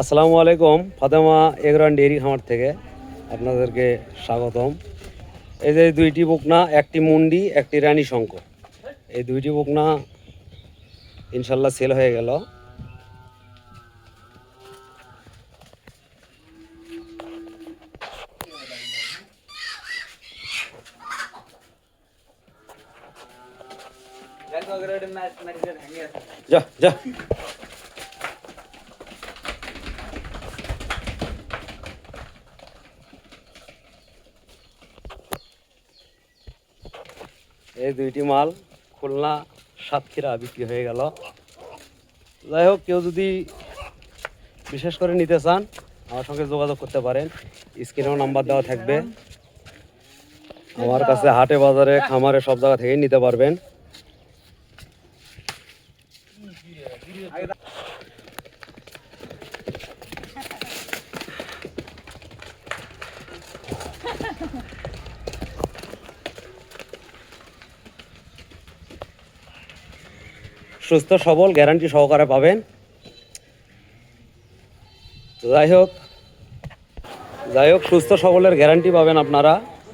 আসসালামু আলাইকুম ফাতেমা এগরান ডেয়ারি খামার থেকে আপনাদেরকে স্বাগতম। এই যে দুইটি বকনা একটি মুন্ডি একটি রানী শঙ্কর। এই দুইটি বকনা ইনশাল্লাহ সেল হয়ে গেল। যা যা। এই দুইটি মাল খুলনা সাতক্ষীরা বিক্রি হয়ে গেল। যাই হোক, কেউ যদি বিশেষ করে নিতে চান, আমার সঙ্গে যোগাযোগ করতে পারেন। স্ক্রিনেও নাম্বার দেওয়া থাকবে। আমার কাছে হাটে, বাজারে, খামারে সব জায়গা থেকেই নিতে পারবেন। সুস্থ সবল গ্যারান্টি সহকারে পাবেন। যাই হোক যাই হোক, সুস্থ সবলের গ্যারান্টি পাবেন আপনারা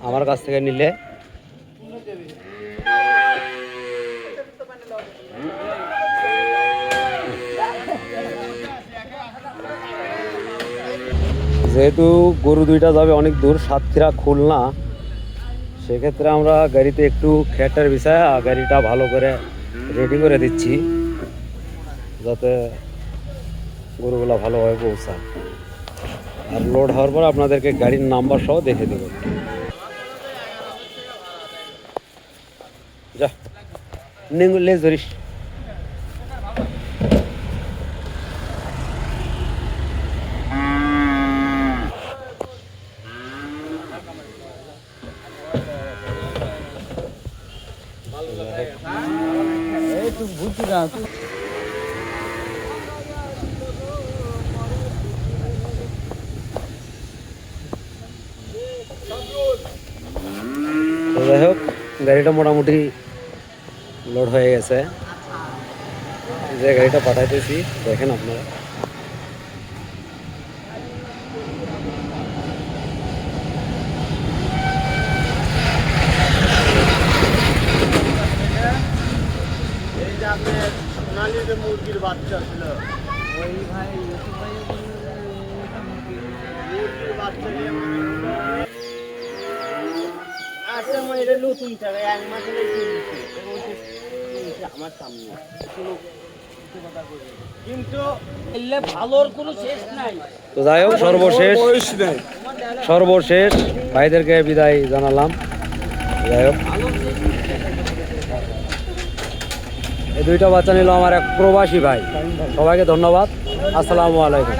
আমার কাছ থেকে নিলে। যেহেতু গরু দুইটা যাবে অনেক দূর, সাতক্ষীরা খুলনা, সেক্ষেত্রে আমরা গাড়িতে একটু খেটার বিষয়ে গাড়িটা ভালো করে রেডি করে দিচ্ছি যাতে গরুগুলো ভালোভাবে পৌঁছায়। আর লোড হওয়ার পর আপনাদেরকে গাড়ির নাম্বার সহ দেখে দেব। যা নেঙ্গু লেজ ধরিস। যাই হোক গাড়িটা মোটামুটি লোড হয়ে গেছে। যে গাড়িটা পাঠাইতেছি দেখেন আপনারা। আপনার সোনালি যে মুরগির বাচ্চা ছিল। ওই ভাই মুরগির বাচ্চা নিয়ে আচ্ছা মানে এটা নতুন টাকা এক মাস। হলে কিনছে এবং সে- কিনছে আমার সামনে কোনো কিছু কথা বলি। কিন্তু এলে ভালোর কোনো শেষ নাই। তো যাই হোক সর্বশেষ সর্বশেষ ভাইদেরকে বিদায় জানালাম। যাই হোক। এই দুইটা বাচ্চা নিল আমার এক প্রবাসী ভাই। সবাইকে ধন্যবাদ। আসসালামু আলাইকুম।